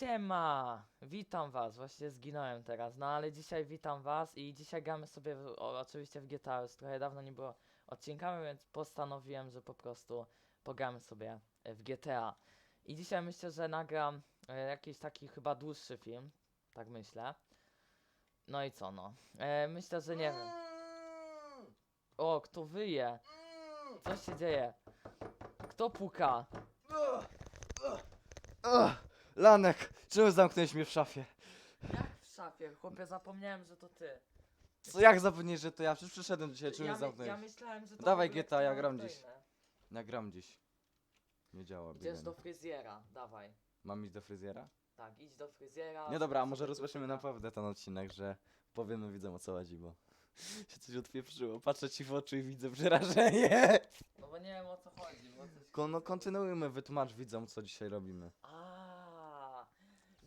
Siema! Witam was, właśnie zginąłem teraz, no ale dzisiaj witam was i dzisiaj gramy sobie w, o, oczywiście w GTA, już trochę dawno nie było odcinkami, więc postanowiłem, że po prostu pogramy sobie e, w GTA. I dzisiaj myślę, że nagram e, jakiś taki chyba dłuższy film, tak myślę. No i co no, e, myślę, że nie wiem. O, kto wyje? Co się dzieje? Kto puka? Ugh, Lanek, czemu zamknąłeś mnie w szafie? Jak w szafie? Chłopie, zapomniałem, że to ty. Co, jak zapomnieć, że to ja? Przecież przyszedłem dzisiaj, czemu ja, mnie my- zamknąłeś? ja myślałem, że to Dawaj w ogóle GTA, ja gram dziś. inny. Nagram dziś. Nie działa, Idziesz bieganie. do fryzjera, dawaj. Mam iść do fryzjera? Tak, idź do fryzjera. Nie dobra, a może rozpoczniemy naprawdę ten odcinek, że powiemy widzom o co chodzi, bo się coś odpieprzyło. Patrzę ci w oczy i widzę przerażenie. No bo nie wiem o co chodzi, bo coś... No kontynuujmy, wytłumacz widzom co dzisiaj robimy. A,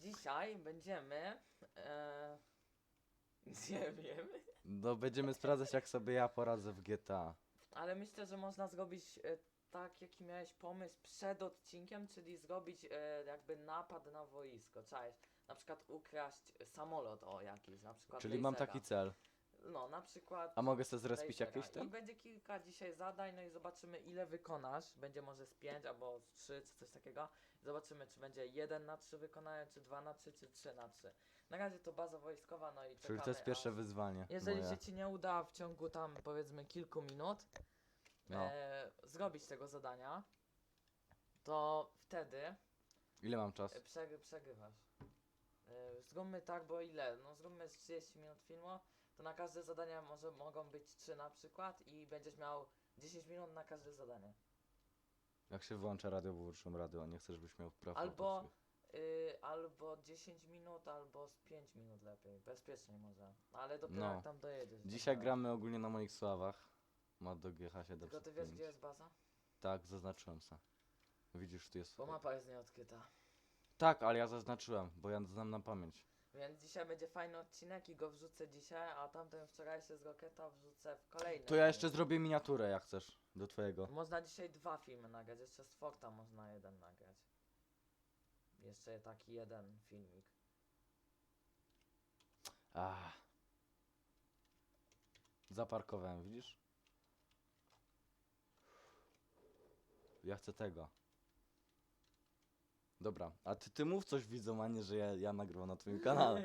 dzisiaj będziemy... E... Nie wiem. No będziemy sprawdzać jak sobie ja poradzę w GTA. Ale myślę, że można zrobić e, tak, jaki miałeś pomysł przed odcinkiem, czyli zrobić e, jakby napad na wojsko, cześć. Na przykład ukraść samolot o jakiś, na przykład Czyli mam lasera. taki cel. No, na przykład... A mogę sobie zrespić Lasera. jakieś I ten? będzie kilka dzisiaj zadań, no i zobaczymy ile wykonasz. Będzie może z 5 albo z 3 czy coś takiego. Zobaczymy czy będzie 1 na 3 wykonane, czy 2 na 3, czy 3 na 3. Na razie to baza wojskowa, no i Czyli czekamy, to jest pierwsze aż- wyzwanie. Jeżeli moje. się ci nie uda w ciągu tam powiedzmy kilku minut No. e, zrobić tego zadania, to wtedy Ile mam czas? przegry, przegrywasz. E, zróbmy tak, bo ile? No zróbmy z 30 minut filmu, to na każde zadanie może mogą być 3 na przykład i będziesz miał 10 minut na każde zadanie. Jak się wyłącza radio, wyłączyłem radio, nie chcę, żebyś miał prawo. Albo- autorskich. Y, albo 10 minut, albo z 5 minut lepiej. Bezpiecznie może. Ale dopiero No. jak tam dojedziesz. do Dzisiaj tego. gramy ogólnie na moich sławach. Ma do GH705. Tylko ty wiesz gdzie jest baza? Tak, zaznaczyłem se. Widzisz, tu jest. Bo mapa jest nieodkryta. Tak, ale ja zaznaczyłem, bo ja znam na pamięć. Więc dzisiaj będzie fajny odcinek i go wrzucę dzisiaj, a tamten wczorajszy z Rocketa wrzucę w kolejny. To ja jeszcze zrobię miniaturę, jak chcesz, do twojego. Można dzisiaj dwa filmy nagrać, jeszcze z Forta można jeden nagrać. Jeszcze taki jeden filmik. Ach. Zaparkowałem, widzisz? Ja chcę tego. Dobra, a ty, ty mów coś widzom, a nie, że ja, ja nagrywam na twoim kanale.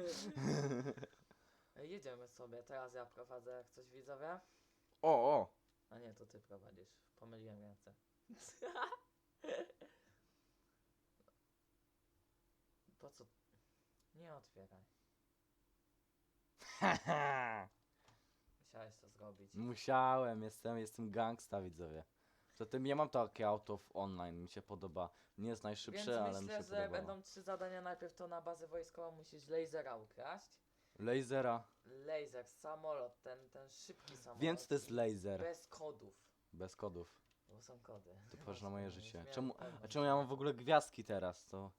Jedziemy sobie, teraz ja prowadzę jak coś widzowie. O, o! A nie, to ty prowadzisz. Pomyliłem ręce. Po co? Nie otwieraj. Musiałeś to zrobić. Musiałem, jestem, jestem gangsta, widzowie. Zatem ja mam takie auto w online, mi się podoba. Nie jest najszybsze, Więc ale mi myślę, się że będą trzy zadania. Najpierw to na bazę wojskową musisz lasera ukraść. Lasera, Laser, samolot, ten, ten szybki samolot. więc to jest laser. Bez kodów. Bez kodów. Bo są kody. To patrz na moje życie. Czemu, a czemu ja mam w ogóle gwiazdki teraz, to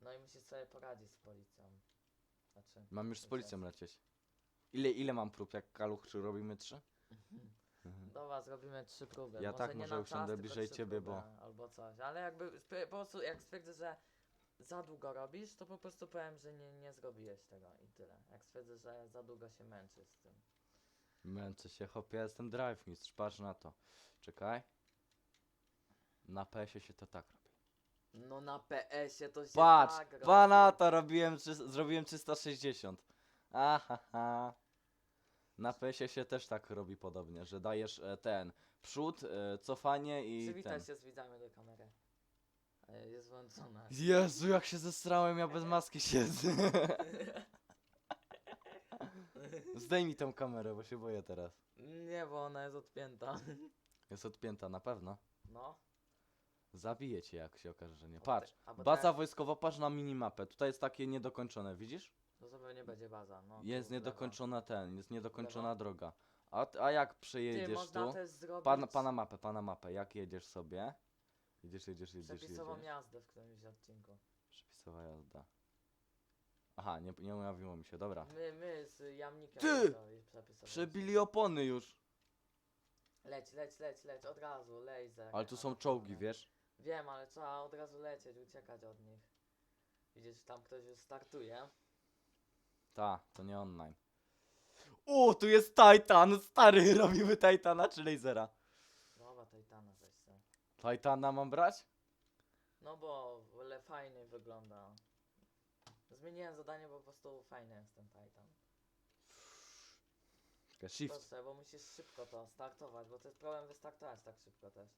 No i musisz sobie poradzić z policją. Znaczy, mam już z policją lecieć. Ile, ile mam prób, jak kaluch, czy robimy trzy? Mhm. Dobra, zrobimy trzy próby. Ja tak, nie może na usiądę tylko bliżej trzy ciebie, bo- Albo coś, ale jakby sp- po prostu jak stwierdzę, że za długo robisz, to po prostu powiem, że nie, nie zrobiłeś tego i tyle. Jak stwierdzę, że za długo się męczysz z tym. Męczę się, hopie, ja jestem drive mistrz, patrz na to. Czekaj. Na PS-ie się to tak robi. No na PS-ie to się Patrz, tak robi. pana to robiłem, trzy- zrobiłem 360. Ahaha. Na PS-ie się też tak robi podobnie, że dajesz e, ten przód, e, cofanie i Przywitaj ten. się z widzami do kamery. E, Jest włączona. Jezu, jak się zestrałem, ja bez maski siedzę. Zdejmij tą kamerę, bo się boję teraz. Nie, bo ona jest odpięta. Jest odpięta, na pewno. No. Zabiję cię, jak się okaże, że nie. Patrz, baza wojskowa, patrz na minimapę. Tutaj jest takie niedokończone, widzisz? To zupełnie będzie baza. No, tu Jest w lewo. niedokończona ten, jest niedokończona Lewo. droga. A, t- a jak Ty, przejedziesz można tu? też zrobić Pana, pana mapę, pana mapę. Jak jedziesz sobie? Jedziesz, jedziesz, jedziesz, przepisową jedziesz. jazdę w którymś odcinku. Przepisowa jazda. Aha, nie, nie ujawiło mi się, dobra. My, my z jamnikiem Ty! Przebili opony już. Leć, leć, leć, leć, od razu, laser. Ale tu są czołgi, wiesz? Wiem, ale trzeba od razu lecieć, uciekać od nich. Widzisz, tam ktoś już startuje. Ta, to nie online. O, tu jest Titan, stary, robimy Titana czy Lasera? Dobra, Titana weź se. Titana mam brać? No bo ale fajnie wygląda. Zmieniłem zadanie, bo po prostu fajny jest ten Titan. Czekaj, Shift. Proszę, bo musisz szybko to startować, bo to jest problem wystartować tak szybko też.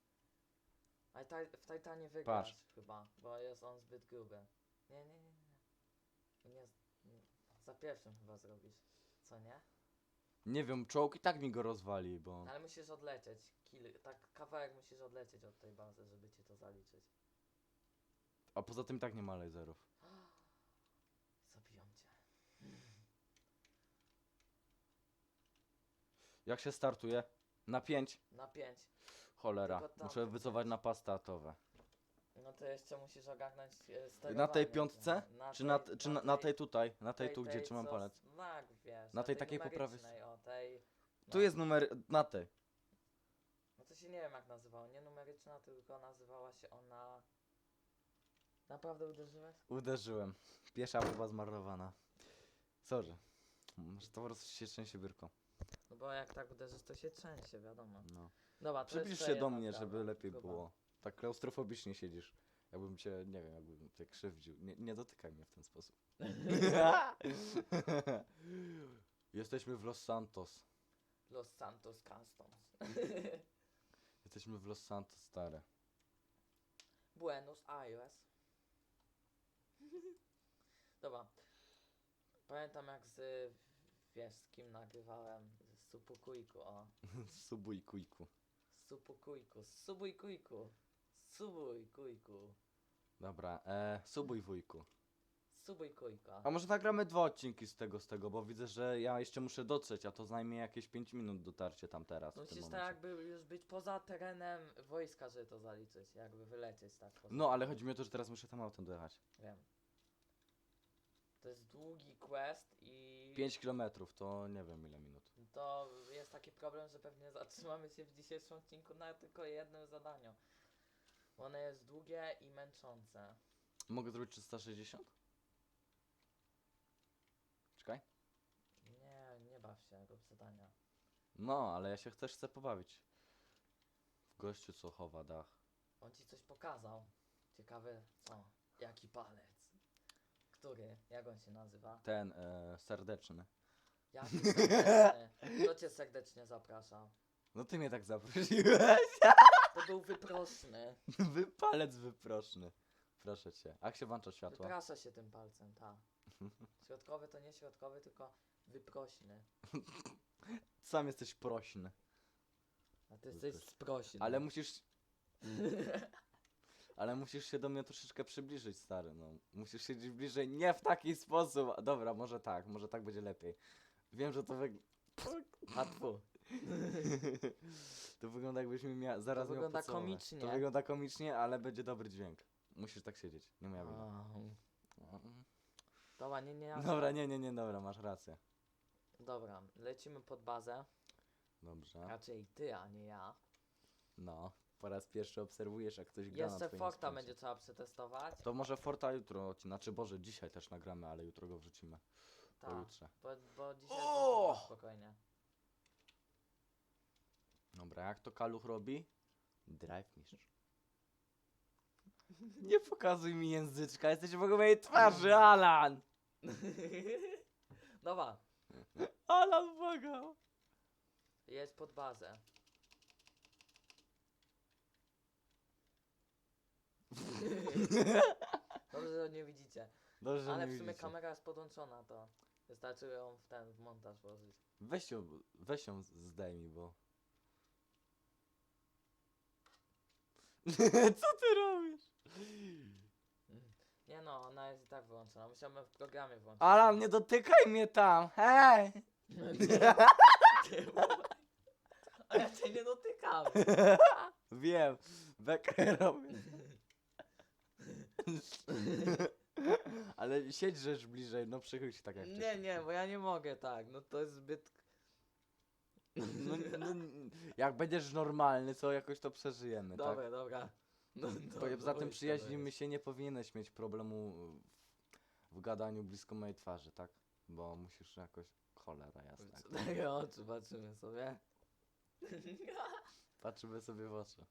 A i taj- w Titanie wygrasz chyba, bo jest on zbyt gruby. Nie, nie, nie, nie. nie. nie, z- nie. Za pierwszym chyba zrobisz. Co nie? Nie wiem, czołg i tak mi go rozwali, bo... Ale musisz odlecieć. Kil, tak kawałek musisz odlecieć od tej bazy, żeby ci to zaliczyć. A poza tym tak nie ma laserów. Zabiją cię. Jak się startuje? Na 5? Na pięć. Cholera, Tylko tam muszę wycofać na pas startowe. No to jeszcze musisz ogarnąć e, Na sterowanie tej tym. piątce? Na Czy na, tej- czy na, na tej tutaj? Na tej tu, gdzie tej, trzymam co palec? Znak, wiesz, Na tej takiej po prawej numerycznej, O, tej... Tu no. jest numer... na tej. No to się nie wiem jak nazywało, nie numeryczna, tylko nazywała się ona... Naprawdę uderzyłeś? Uderzyłem. Pierwsza próba zmarnowana. Sorry. Może to po prostu się trzęsie biurko. No bo jak tak uderzysz, to się trzęsie, wiadomo. No. Dobra, to Przybliż jeszcze się do jedna mnie, sprawa, żeby lepiej próba. było. Tak klaustrofobicznie siedzisz. Jakbym cię, nie wiem, jakbym cię krzywdził. Nie, nie dotykaj mnie w ten sposób. Jesteśmy w Los Santos. Los Santos Customs. Jesteśmy w Los Santos, stare. Buenos Aires. Dobra. Pamiętam jak z... Wiesz z kim nagrywałem? Z Supukujku, o. Subuj kujku. Supukujku, subujkujku. Subujkujku. Dobra, e, subuj wujku. Subujkujka. A może nagramy dwa odcinki z tego, z tego, bo widzę, że ja jeszcze muszę dotrzeć, a to zajmie jakieś 5 minut dotarcie tam teraz. w tym Musisz tak momencie. jakby już być poza terenem wojska, żeby to zaliczyć. Jakby wylecieć tak. poza No, ale chodzi mi o to, że teraz muszę tam autem dojechać. Wiem. To jest długi quest i 5 kilometrów, to nie wiem ile minut. to jest taki problem, że pewnie zatrzymamy się w dzisiejszym odcinku na tylko jednym zadaniu. Bo One jest długie i męczące. Mogę zrobić 360? Czekaj. Nie, nie baw się, rób zadania. No, ale ja się też chcę pobawić. W gościu co chowa dach. On ci coś pokazał. Ciekawe co? Jaki palec? Który? Jak on się nazywa? Ten, e, serdeczny. Jaki serdeczny? Kto cię serdecznie zapraszał? No ty mnie tak zaprosiłeś. To był wyproszny. Wypalec wyproszny. Proszę cię. Jak się włącza światło? Wyprasza się tym palcem, ta. Środkowy to nie środkowy, tylko wyprośny. Sam jesteś prośny. A ty jesteś Wyproś- sprośny. Ale musisz... Ale musisz się do mnie troszeczkę przybliżyć, stary, no. Musisz siedzieć bliżej, nie w taki sposób. Dobra, może tak, może tak będzie lepiej. Wiem, że to wyg... A. to wygląda jakbyś mi mia... zaraz miał wygląda komicznie. To wygląda komicznie, ale będzie dobry dźwięk. Musisz tak siedzieć, nie moja wina. Au. Dobra, nie, nie. ja- Dobra, nie, nie, nie, dobra, masz rację. Dobra, lecimy pod bazę. Dobrze. Raczej ty, a nie ja. No, po raz pierwszy obserwujesz, jak ktoś gra na Jeszcze twoim Forta sprzęcie. będzie trzeba przetestować. To może Forta jutro, znaczy Boże, dzisiaj też nagramy, ale jutro go wrzucimy. Tak, Pojutrze. bo, bo dzisiaj O! o! spokojnie. Dobra, jak to Kaluch robi? Drive mistrz. Nie pokazuj mi języczka, jesteś w ogóle mojej twarzy, Alan! Dobra, Alan, błagam! jedź pod bazę. Dobrze, że nie widzicie. Dobrze, że Ale nie w sumie widzicie. kamera jest podłączona, to wystarczy ją w ten w montaż włożyć. Weź ją, weź ją zdejmij, bo... Co ty robisz? Nie no, ona jest i tak wyłączona. Musiałbym w programie włączyć. Alan, nie dotykaj mnie tam, hej! A ja cię nie dotykam. Wiem, bekę robię. Ale siedź rzecz bliżej, no przychyl się tak jak Nie, wcześniej. nie, bo ja nie mogę tak. No to jest zbyt... No, no, jak będziesz normalny, to jakoś to przeżyjemy, Dobra, tak? dobra. No, dobra, za tym wojska przyjaźnimy się, nie powinieneś mieć problemu w gadaniu blisko mojej twarzy, tak? Bo musisz jakoś... Cholera jasna. Cztery oczy patrzymy sobie. Patrzymy sobie w oczy.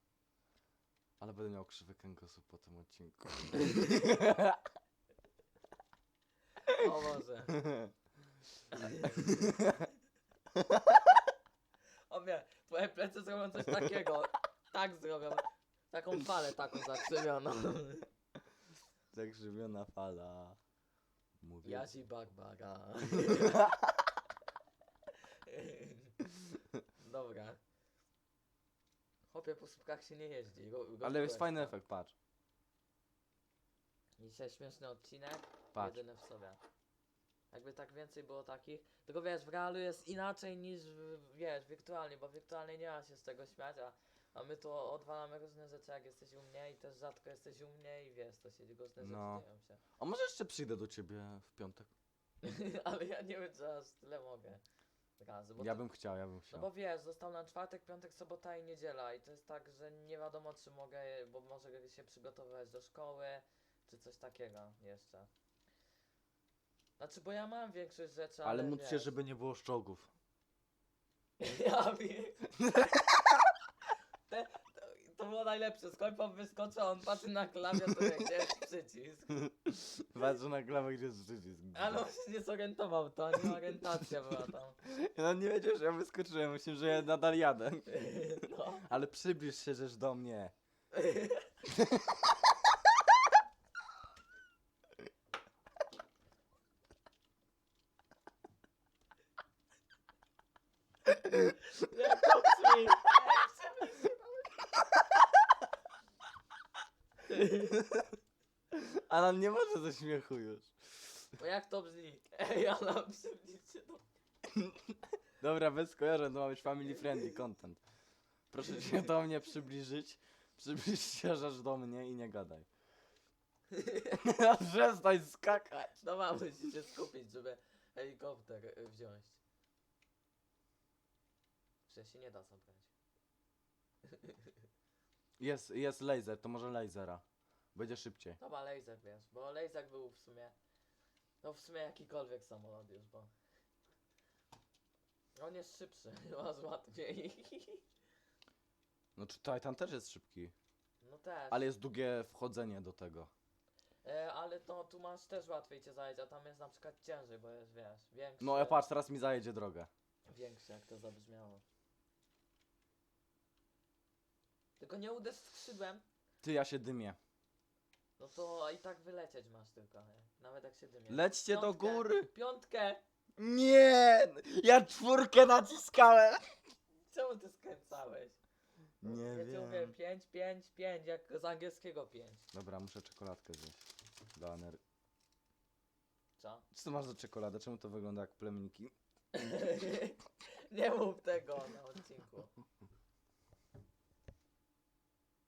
Ale będę miał krzywy kręgosłup po tym odcinku. O Boże. O nie, twoje plecy zrobią coś takiego. Tak zrobią. Taką falę taką zakrzywioną. Zakrzywiona fala. Mówię. Jazi Barbaga. Dobra. Chłopie, po słupkach się nie jeździ. Go, go Ale jest fajny efekt, patrz. Dzisiaj śmieszny odcinek, Patrz. jedyny w sobie. Jakby tak więcej było takich. Tylko wiesz, w realu jest inaczej niż w, wiesz, wirtualnie, bo wirtualnie nie ma się z tego śmiać, a, a my tu odwalamy różne rzeczy, jak jesteś u mnie i też rzadko jesteś u mnie i wiesz, to się różne No. rzeczy dzieją się. A może jeszcze przyjdę do ciebie w piątek? Ale ja nie wiem, czy aż tyle mogę. Razy, bo Ja to, bym chciał, ja bym No chciał. bo wiesz, został na czwartek, piątek, sobota i niedziela i to jest tak, że nie wiadomo czy mogę, bo może się przygotowywać do szkoły, czy coś takiego jeszcze. Znaczy, bo ja mam większość rzeczy, ale Ale módl się, wiesz, żeby nie było szczogów. Ja wiem. Te, to, to było najlepsze, skąd wyskoczył, a on patrzy na klawiaturę, gdzie jest przycisk. Patrzę na klawę, gdzie jest przycisk. Ale on się nie zorientował, to nie orientacja była tam. No nie wiedział, że ja wyskoczyłem, myślę, że ja nadal jadę. No. Ale przybliż się żeż do mnie. Jak to brzmi? Alan nie może ze śmiechu już. Bo jak to brzmi? Ej, ale przybliżcie do... Dobra, bez skojarzeń, to ma być family friendly content. Proszę się do mnie przybliżyć. Przybliż się żeż do mnie i nie gadaj. Przestań skakać. No mam, musicie skupić, żeby helikopter y, wziąć. Że się nie da zabrać. Jest, jest laser, to może lasera. Będzie szybciej. Dobra, laser wiesz, bo laser był w sumie... No w sumie jakikolwiek samolot już, bo... On jest szybszy, masz łatwiej. No czy Titan też jest szybki, No też. ale jest długie wchodzenie do tego. E, ale to tu masz też łatwiej cię zająć, a tam jest na przykład ciężej, bo jest, wiesz, większy. No ja patrz, teraz mi zajedzie drogę. Większy, jak to zabrzmiało. Tylko nie uderz skrzydłem, Ty, ja się dymię. No to i tak wylecieć masz tylko, nie? Nawet jak się dymie. Lećcie do Piątkę, góry. Piątkę! Nie! Ja czwórkę naciskałem! Czemu ty skręcałeś? Nie ja ci mówię wiem. 5, 5, 5, jak z angielskiego 5. Dobra, muszę czekoladkę zjeść. Do ener... Co? Co to masz za czekoladę? Czemu to wygląda jak plemniki? nie mów tego na odcinku.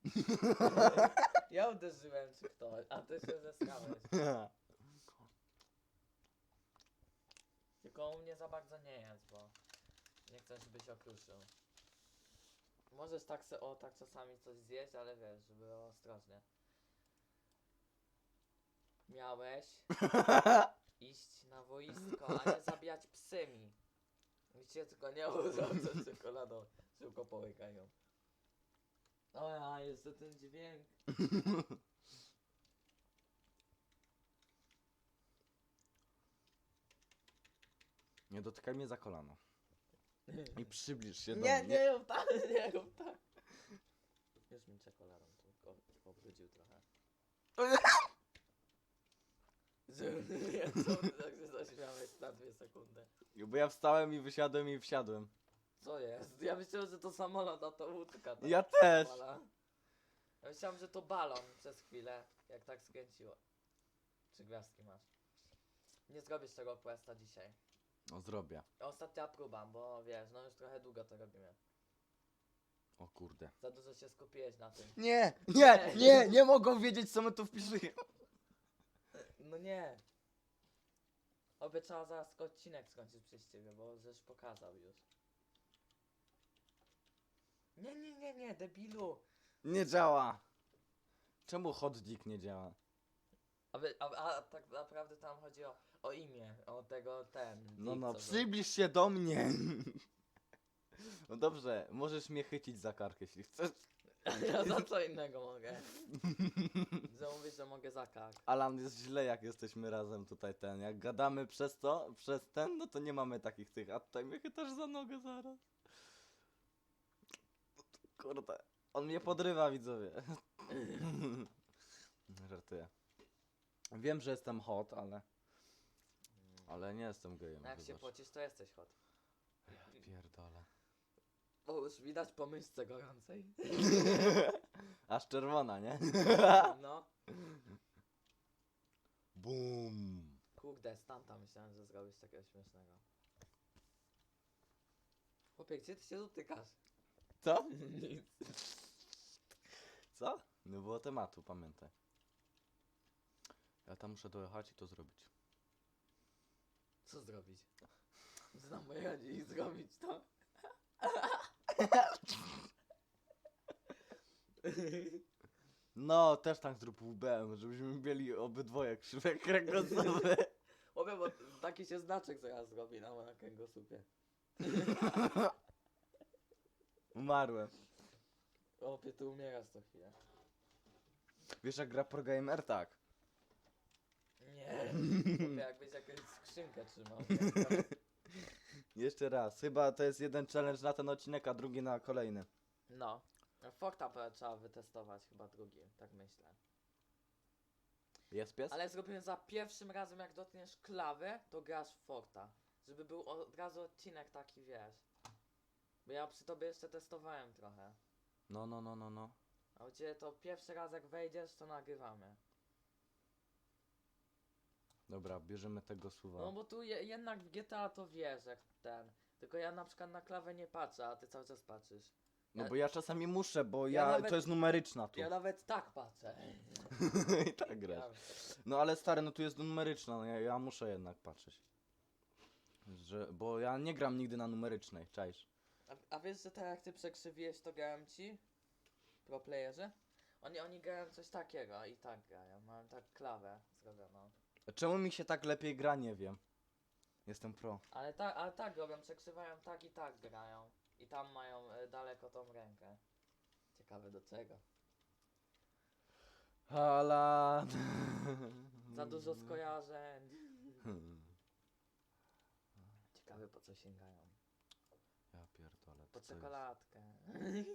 ja uderzyłem czy ktoś, a ty się zeskałeś. Tylko u mnie za bardzo nie jest, bo nie chcę, żebyś okruszył. Możesz tak se, o tak czasami coś zjeść, ale wiesz, żeby było ostrożnie. Miałeś iść na wojsko, a nie zabijać psymi. Widzicie, tylko nie urządzę czekoladą. Szybko połykają. O ja, jeszcze ten dźwięk. Nie dotykaj mnie za kolano. I przybliż się do Nie, mnie. nie rób tak, nie rób tak. Już mi czekoladą tylko pobrudził trochę. Że- Co ty tak się zaśmiałeś na dwie sekundy? Bo ja wstałem i wysiadłem i wsiadłem. Co jest? Ja myślałem, że to samolot, a to łódka. tak Ja też. Ja myślałem, że to balon przez chwilę, jak tak skręciło. Trzy gwiazdki masz. Nie zrobisz tego questa dzisiaj. No zrobię. Ostatnia próba, bo wiesz, no już trochę długo to robimy. O kurde. Za dużo się skupiłeś na tym. Nie, nie, nie, nie mogą wiedzieć co my tu wpisujemy. No nie. Obie trzeba zaraz odcinek skończyć przez ciebie, bo żeś pokazał już. Nie, nie, nie, nie, debilu. Nie działa. Czemu chodnik nie działa? A, wy, a, a tak naprawdę tam chodzi o, o imię, o tego ten. No no, co przybliż się do mnie. No dobrze, możesz mnie chycić za karkę, jeśli chcesz. Ja za co innego mogę. Że mówisz, że mogę za kark. Alan, jest źle jak jesteśmy razem tutaj ten. Jak gadamy przez to, przez ten, no to nie mamy takich tych, a tutaj mnie chytasz za nogę zaraz. Kurde, on mnie podrywa widzowie. Żartuję. Wiem, że jestem hot, ale... Ale nie jestem gejem, No jak się wybacz. pocisz, to jesteś hot. Pierdolę. Bo już widać po myszce gorącej. Aż czerwona, nie? No. Bum. Kurde, stanta myślałem, że zrobisz takiego śmiesznego. Chłopie, gdzie ty się dotykasz? Co? Nic. Co? Nie było tematu, pamiętaj. Ja tam muszę dojechać i to zrobić. Co zrobić? Znam moje i zrobić to. No, też tak zrób UBM, żebyśmy mieli obydwoje krzywe kręgosłupe. Chłopie, bo taki się znaczek zaraz zrobi na moim kręgosłupie. Umarłem. Chłopie, ty umierasz co chwilę. Wiesz jak gra Pro Gamer? Tak. Nie. Chłopie, jakbyś jakąś skrzynkę trzymał. nie? Jeszcze raz. Chyba to jest jeden challenge na ten odcinek, a drugi na kolejny. No. Forta pe- trzeba wytestować chyba drugi, tak myślę. Jest pies? Ale zrobimy za pierwszym razem jak dotkniesz klawy, to grasz w Forta. Żeby był od razu odcinek taki, wiesz. Bo ja przy tobie jeszcze testowałem trochę. No, no, no, no, no. A u ciebie to pierwszy raz jak wejdziesz, to nagrywamy. Dobra, bierzemy tego suwa. No bo tu je, jednak w GTA to wiesz jak ten. Tylko ja na przykład na klawę nie patrzę, a ty cały czas patrzysz. No ja- bo ja czasami muszę, bo Ja ja, nawet- to jest numeryczna tu. Ja nawet tak patrzę. I tak grasz. No ale stary, no tu jest numeryczna, no ja, ja muszę jednak patrzeć. Że, bo ja nie gram nigdy na numerycznej, czaisz? A, a wiesz, że tak jak ty przekrzywiłeś, to grałem ci? Pro playerzy? Oni, oni grają coś takiego i tak grają. Mam tak klawę zrobioną. Czemu mi się tak lepiej gra, nie wiem. Jestem pro. Ale tak, ale tak robią, przekrzywają tak i tak grają. I tam mają e, daleko tą rękę. Ciekawe do czego. Alan. Za dużo skojarzeń. Ciekawe po co sięgają. Po co to jest? czekoladkę.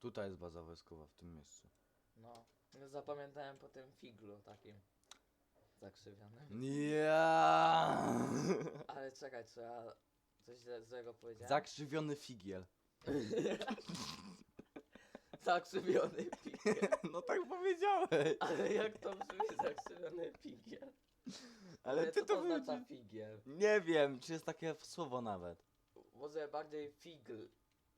Tutaj jest baza wojskowa, w tym miejscu. No. Zapamiętałem po tym figlu takim. Zakrzywionym. Ja. Ale czekaj, trzeba coś źle- złego powiedziałem. Zakrzywiony figiel. Zakrzywiony figiel. No tak powiedziałeś. Ale jak to brzmi zakrzywiony figiel? Ale ty co to to oznacza figiel? Nie wiem, czy jest takie słowo nawet. Może bardziej figl.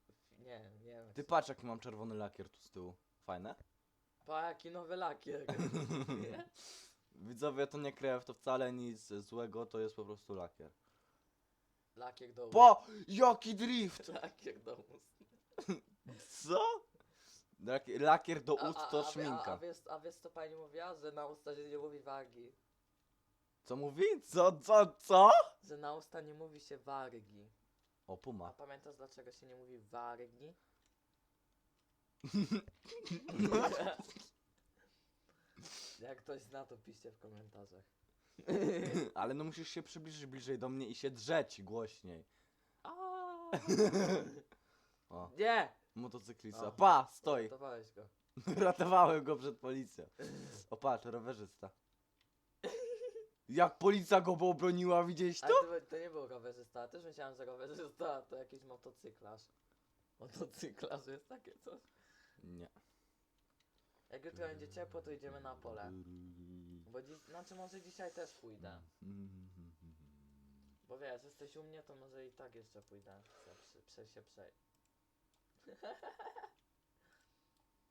Fi- Nie, nie wiem. Ty patrz jaki mam czerwony lakier tu z tyłu. Fajne? Pa, jaki nowy lakier. Widzowie, to nie krew, to wcale nic złego, to jest po prostu lakier. Lakier do ust. Po! Jaki drift! Lakier do ust. Co? Laki- Lakier do ust to a, wie- A, a, szminka. wiesz, a wiesz co pani mówiła? Że na usta się nie mówi wargi. Co mówi? Co, co, co? Że na usta nie mówi się wargi. O, A puma. pamiętasz dlaczego się nie mówi wargi? Jak ktoś zna, to piszcie w komentarzach. Ale no musisz się przybliżyć bliżej do mnie i się drzeć głośniej. O, Nie! motocyklista. O. Pa, stoi. Ratowałeś go. Ratowałem go przed policją. O, patrz, rowerzysta. Jak policja go obroniła, widziałeś to? Ale to, to nie był rowerzysta, też myślałem, że rowerzysta to jakiś motocyklarz. Motocyklarz jest takie coś. Nie. Jak jutro będzie ciepło, to idziemy na pole. Bo dziś, znaczy może dzisiaj też pójdę. Bo wiesz, jesteś u mnie, to może i tak jeszcze pójdę. Chcę przy, przy, się przejść.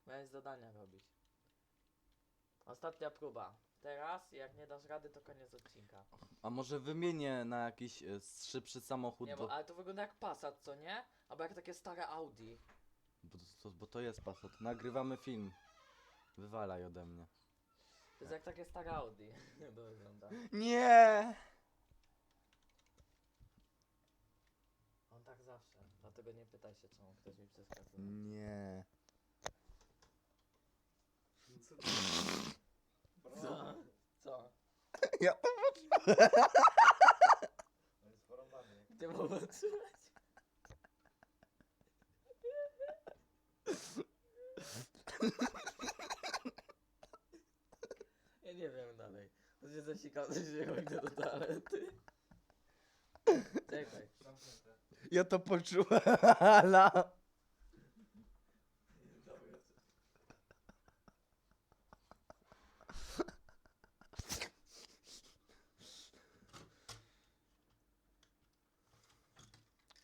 Miałeś zadania robić. Ostatnia próba. Teraz, jak nie dasz rady, to koniec odcinka. A może wymienię na jakiś e, szybszy samochód, Nie, bo, bo, ale to wygląda jak Passat, co nie? Albo jak takie stare Audi. bo, to, bo to jest Passat. Nagrywamy film. Wywalaj ode mnie. To jest jak takie stare Audi. to wygląda. Nie! On tak zawsze. Dlatego nie pytaj się czemu ktoś mi przeskakuje. Nie. Co? Co? Ja Gdzie mogę trzymać? Ja nie wiem dalej. To się zasikał, że się idę do toalety. Czekaj. Ja to poczułem, ala.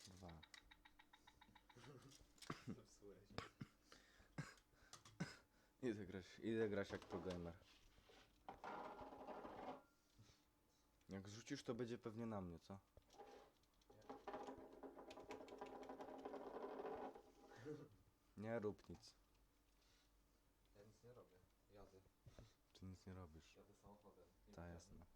Dwa. Idę grać, jak pro gamer. Jak rzucisz, to będzie pewnie na mnie, co? Nie rób nic. Ja nic nie robię. Jadę. Ty nic nie robisz. Jadę samochodem. Ta jasne.